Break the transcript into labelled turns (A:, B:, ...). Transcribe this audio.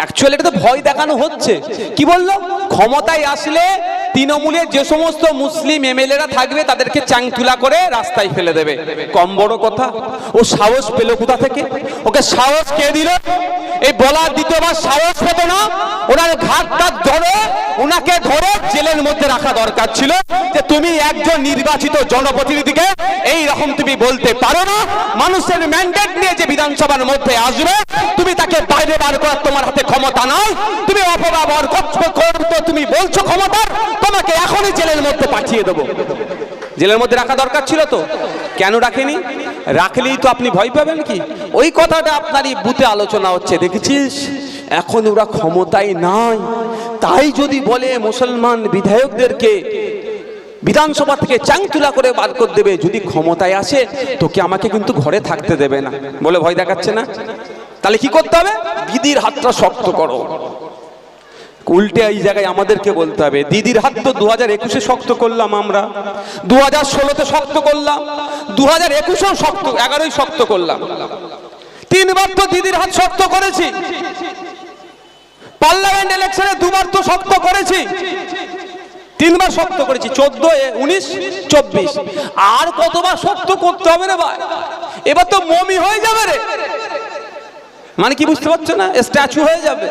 A: Actually এটা তো ভয় দেখানো হচ্ছে। কি বলল? ক্ষমতায় আসলে তৃণমূলের যে সমস্ত মুসলিম এমএলএরা থাকবে, তাদেরকে চাংতুলা করে রাস্তায় ফেলে দেবে। কম বড় কথা। ও সাহস পেল কোথা থেকে? ওকে সাহস কে দিল? এই বলার দ্বিতীয়বার সাহস পেত না। ওনার ঘাটটা ধরে, ওনাকে ধরে জেলের মধ্যে রাখা দরকার ছিল যে তুমি একজন নির্বাচিত জনপ্রতিনিধিকে এই রকম তুমি বলতে পারো না। মানুষের ম্যান্ডেট নিয়ে যে বিধানসভার মধ্যে আসবে, তুমি তাকে বাইরে বার করার তোমার হাতে ক্ষমতা নাই। তুমি অপব্যবহার করছ করতো তুমি বলছো ক্ষমতার, তোমাকে এখনই জেলের মধ্যে পাঠিয়ে দেবো। জেলের মধ্যে রাখা দরকার ছিল তো? কেন রাখেনি? রাখলেই তো আপনি ভয় পাবেন কি? ওই কথাটা আপনারই বুথে আলোচনা হচ্ছে, দেখেছিস? এখন ওরা ক্ষমতায় নাই। তাই যদি বলে মুসলমান বিধায়কদেরকে বিধানসভা থেকে চাংতুলা করে বার করে দেবে, যদি ক্ষমতায় আসে, তোকে আমাকে কিন্তু ঘরে থাকতে দেবে না। বলে ভয় দেখাচ্ছে না? তাহলে কি করতে হবে? দিদির হাতটা শক্ত করো। উল্টে এই জায়গায় আমাদেরকে বলতে হবে, দিদির হাত তো দু হাজার একুশে শক্ত করলাম আমরা। দু হাজার ষোলোতে শক্ত করলাম দু হাজার একুশেও শক্ত, এগারোই শক্ত করলাম। তিনবার তো দিদির হাত শক্ত করেছি। পার্লামেন্ট ইলেকশনে দুবার তো শক্ত করেছি। তিনবার শক্ত করেছি চোদ্দ উনিশ, চব্বিশ। আর কতবার শক্ত করতে হবে রে ভাই? এবার তো মমি হয়ে যাবে রে। মানে কি বুঝতে পারছ না? স্ট্যাচু হয়ে যাবে।